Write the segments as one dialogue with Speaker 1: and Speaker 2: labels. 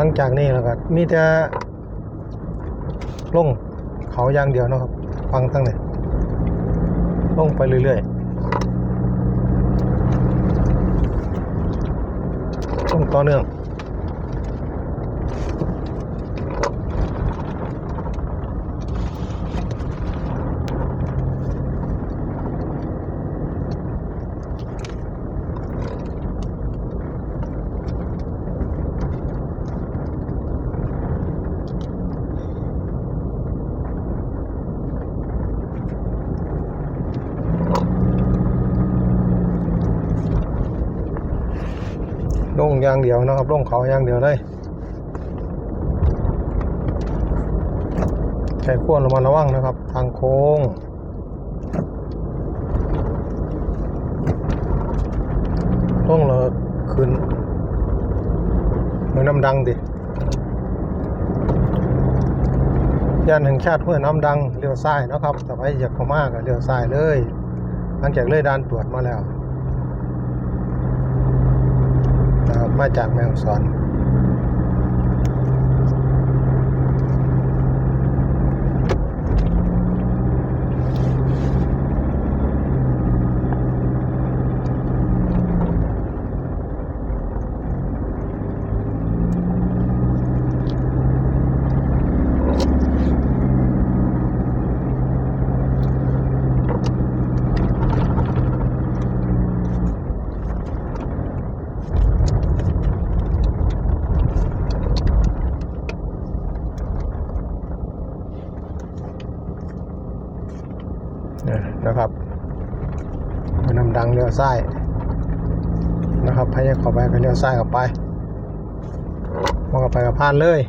Speaker 1: หลังจากนี้แล้วก็มีแต่ลงเขาอย่างเดียวนะครับ ฟังตั้งเลยลงไปเรื่อยๆลงต่อเนื่อง อย่างเดียวนะครับลงเขาอย่างเดียวเลยใช้ควรระมัดระวังนะครับ ทางโค้งลงเลยขึ้นเหมือนน้ำดังดิยานแห่งชาติห้วยน้ำดังเลี้ยวซ้ายนะครับแต่ไปอยากเข้ามาก็เลี้ยวซ้ายเลยหลังจากเลยด่านตรวจมาแล้ว นะครับมาจากแม่ฮ่องสอนเนี่ยนะครับเป็นน้ำดังเลี้ ยวซ้ายนะครับพยายเข้าไปก็เลี้ยวซ้ายเข้าไปมองเข้าไปกับพานเลย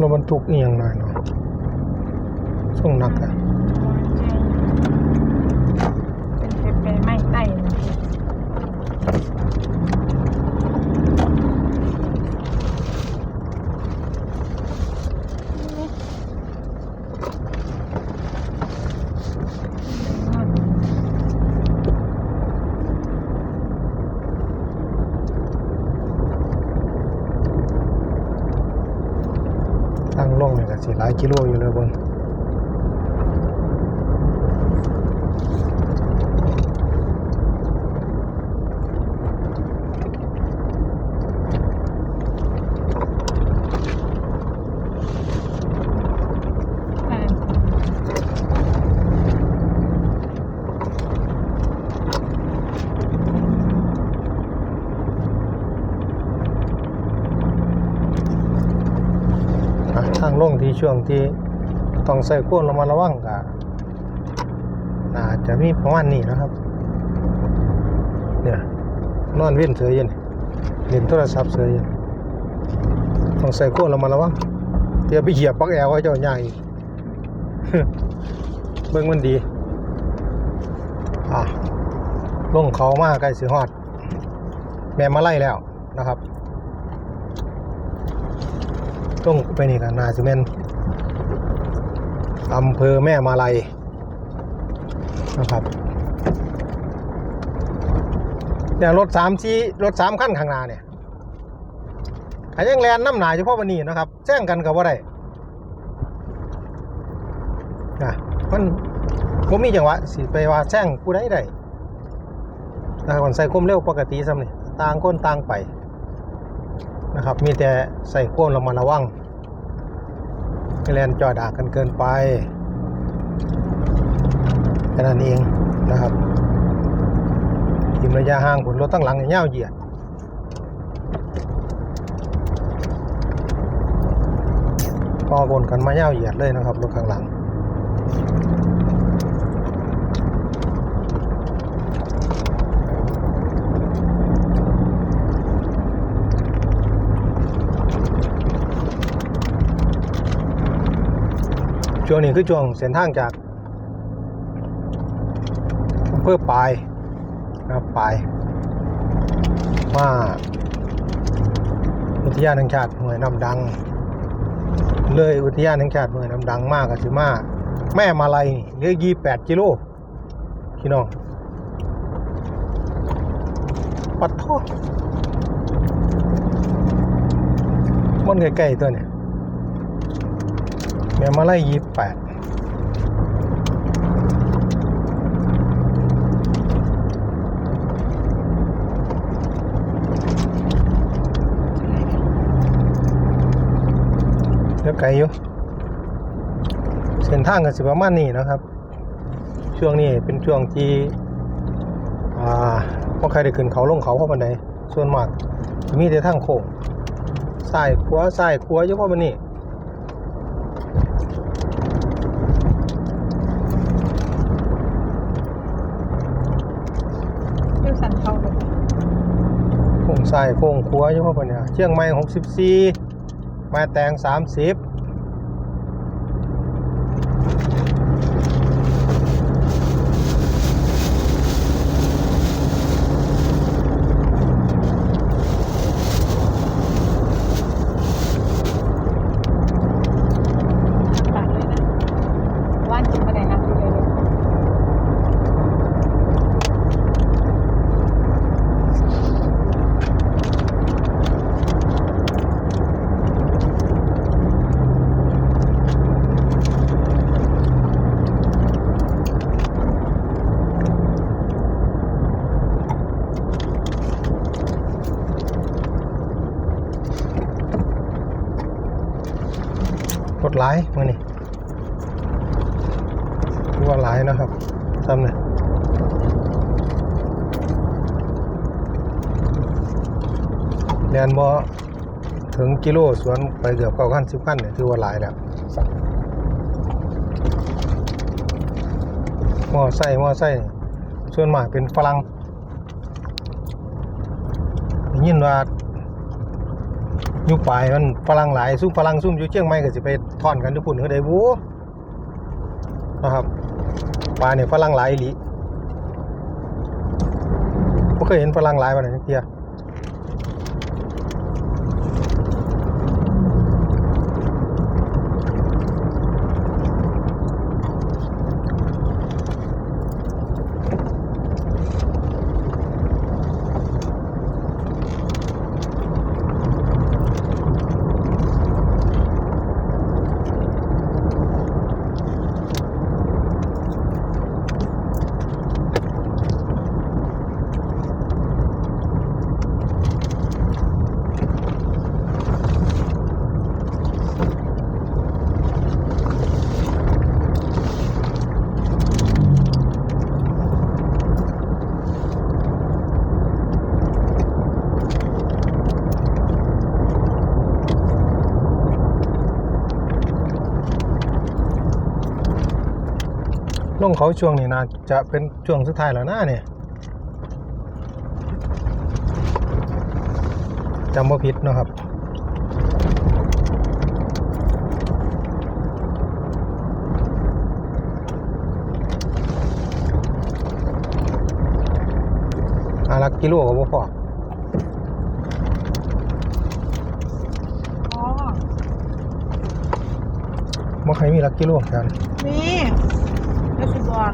Speaker 2: ร
Speaker 1: ถบรรทุกอีกอย่างหน่อยเนาะส่งหนักอะ
Speaker 2: เป็นเปไม่ได้นะ
Speaker 1: ทางลงเนี่ยก็ สิหลายกิโลอยู่เลยเบิ่ง ช่วงที่ต้องใส่ก้นระมัดระวังก็น่าจะมีประมาณนี้นะครับ เนี่ยนอนเว้นเสืออยันเล่นโทรศัพท์เสืออยันต้องใส่ก้นระมัดระวังเดี๋ยวไปเหยียบปลักแอลไว้เจ้าใหญ่เบิ่งมันดีอะลงเขามาใกล้สิฮอด แม่มาไล่แล้วนะครับลงไปนี่กันนาซิเมน อำเภอแม่มาลัยนะครับเนี่ยรถสามชี้รถสามขั้นข้างหน้าเนี่ยอันยังแลนน้ำหนาเฉพาะวันนี้นะครับแจ้งกันกับว่าได้นะมันผมมีจังหวะสิไปว่าแจ้งผู้ใดได้นะครับก่อนใส่ความเร็วปกติซ้ำนี่ต่างคนต่างไปนะครับ มีแต่ใส่ความระมัดระวัง ไม่แลนจอดากกันเกินไปแค่นั้นเองนะครับทีมระยะห่างผลรถตั้งหลังเนี่ยาวเหยียดพอวนกันมาเย่าวเหยียดเลยนะครับรถข้างหลัง ช่วงนี้คือช่วงเส้นทางจากอำเภอปายนะครับปายมาอุทยานแห่งชาติห้วยน้ำดัง เลยอุทยานแห่งชาติห้วยน้ำดังมากก็สิมาแม่มาลัยเหลือยี่แปดกิโลพี่น้องปัดท่อมันใกล้ๆตัวเนี่ย แม่มาไลัยยี่แปดเดี๋ยวไกลอยู่ เส้นทางก็สิประมาณนี้นะครับ ช่วงนี้เป็นช่วงที่อ่าพวกใครได้ขึ้นเขาลงเขาเข้าะบันไดส่วนมากมีแต่ทางโค้งซ้ายขวาซ้ายขวาเยอะกว่ามันนี่
Speaker 2: ใส่
Speaker 1: โค้งขัวอยู่พวกเนี่ยเชียงใหม่64มาแตง
Speaker 2: 30 ว่าหลา
Speaker 1: ยนะครับทำเนี่ยแลนบอถึงกิโลสวนไปเกือบเก้าขั้นสิบขั้นเนี่ยถือว่าหลายแล้วมอไซค์มอไซค์ส่วนมากเป็นฝรั่งยินว่ายู่ปลายมันฝรั่งหลายซุ่มฝรั่งซุ่มอยู่เชียงใหม่ก็สิไปทอนกันทุกปุ่นก็ได้บูนะครับาเนี่ยฝรั่งหลายอีหลีบ่เคยเห็นฝรั่งหลายปานนั้นจักเทีย งเขาช่วงนี้นะจะเป็นช่วงสุดท้ายแล้วนะเนี่ยจำว่าผิดเนาะครับอาลักกิโลก็บ่พอ
Speaker 2: อ๋อ
Speaker 1: บ่ใครมีลักกิโลกัน
Speaker 2: นี่ แล้วสิบอก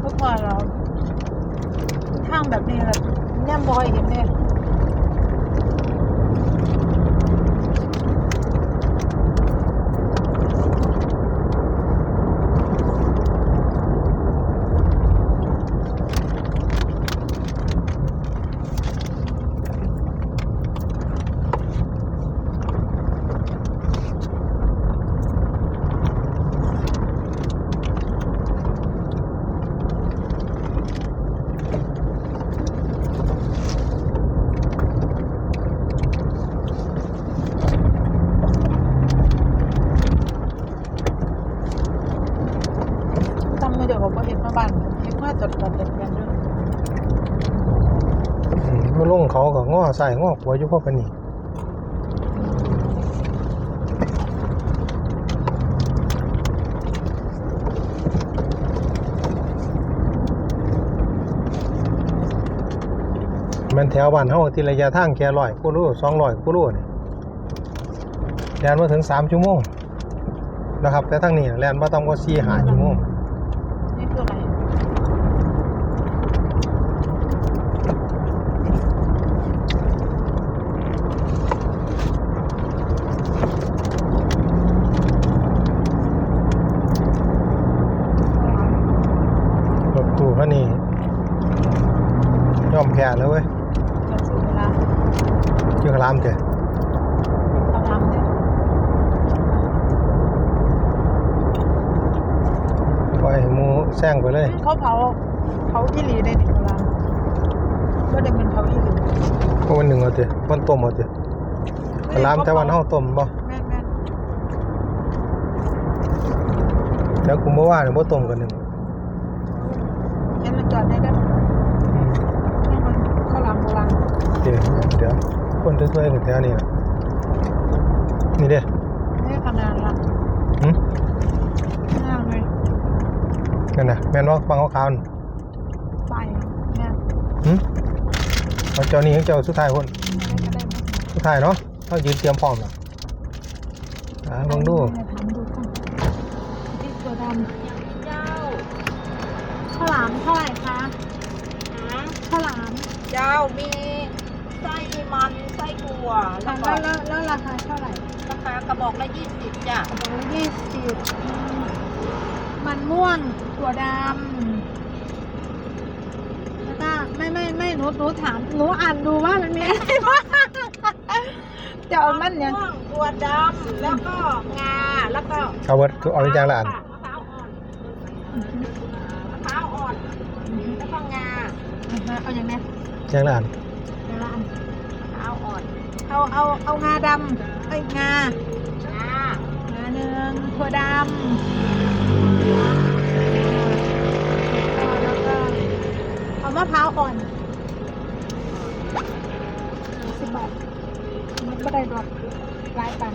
Speaker 2: เมื่อก่าเราทางแบบนี้แหละเนมบอยเห็นเนี่ย
Speaker 1: อใส่ง้อหัวอยู่พวกกันนี่มันแถวบ้านเฮาที่ระยะทางแค่ร้อยกิโลสองร้อยกิโลนี่แล่นมาถึงสามชั่วโมงนะครับ แต่ทั้งนี้แล่นมาต้องกว่าสี่หาชั่วโมง
Speaker 2: นี่คืออะไร
Speaker 1: รถตู้คันนี้ยอมแพ้แล้วเว้ย
Speaker 2: จะสูเวลา
Speaker 1: ชื่อขลามเจ้
Speaker 2: เขาทำเนี่ย
Speaker 1: ปล่อยให้หมูแซงไปเลย
Speaker 2: เขาเผาเผาอีหลีได้ดิเขาทำก็เด็กเป็นเผาอีหลี
Speaker 1: ก็วันหนึ่งเอาเจ้วันต้มเอาเจ้ขลามแต่วันเฮาต้มบ่
Speaker 2: แม่นแม่น
Speaker 1: แต่กูบ่ว่าเนี่ยบ่ต้มกันหนึ่ง
Speaker 2: เห็นมันจอดได้ได้นี่มันข้าวหลามโบราณ
Speaker 1: เดี๋ยวเดี๋ยวคนช่วยๆกันแถวนี้ล่ะนี่เด้
Speaker 2: นี่ขนาดละ
Speaker 1: หึ
Speaker 2: น่าเลย
Speaker 1: นั่นน่ะแม่นบ่ฟังขาวๆนั่น
Speaker 2: ไปเนี่ย
Speaker 1: หึเอาเจ้านี่เจ้าสุดท้ายคน
Speaker 2: อะไรก็ได้ไหม
Speaker 1: สุดท้ายเนาะเฮายืนเตรียมพร้อมแล้วอ่าลองดู
Speaker 2: ถามดูก่อนที่ตัวดำ
Speaker 3: เจ้า
Speaker 2: ข้าวหลามเท่าไหร่คะ
Speaker 3: หา
Speaker 2: ข้าวหลาม
Speaker 3: เจ้ามีไส้มันไส้ถั่วแล้
Speaker 2: ถาวม
Speaker 3: ก็
Speaker 2: ว่าแล้วแล้วราคาเท่าไหร่
Speaker 3: ราคากระบอกละยี่สิบจ้ะ
Speaker 2: กระบอกละยี่สิบ มันม่วงถั่วดำแล้วก็ไม่ไม่ไม่หนูหนูถามหนูอ่านดูว่ามันมีอะไรบ้างจะเอามันเนี่ย
Speaker 3: มะม่วงถั่วดำแล้วก็งาแล้วก็
Speaker 1: เอาเบิดเอาไปจางละอัน
Speaker 3: มะพร้าวอ่อนมะพร้าวอ่อนแล้วก็งา
Speaker 2: เอาอย่างเนี้ย
Speaker 1: จางละอัน
Speaker 2: เดี๋ยวละอัน
Speaker 3: มะพร้าวอ่อน
Speaker 2: เอาเอาเอางาดำไอ้ยงางา
Speaker 3: งา
Speaker 2: หนึ่ง ถั่วดำแล้วก็เอามะพร้าวอ่อนสิบบาทมันก็ได้ดอกหลายตัง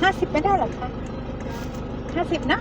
Speaker 2: ห้าสิบไม่ได้หรอคะห้าสิบนะ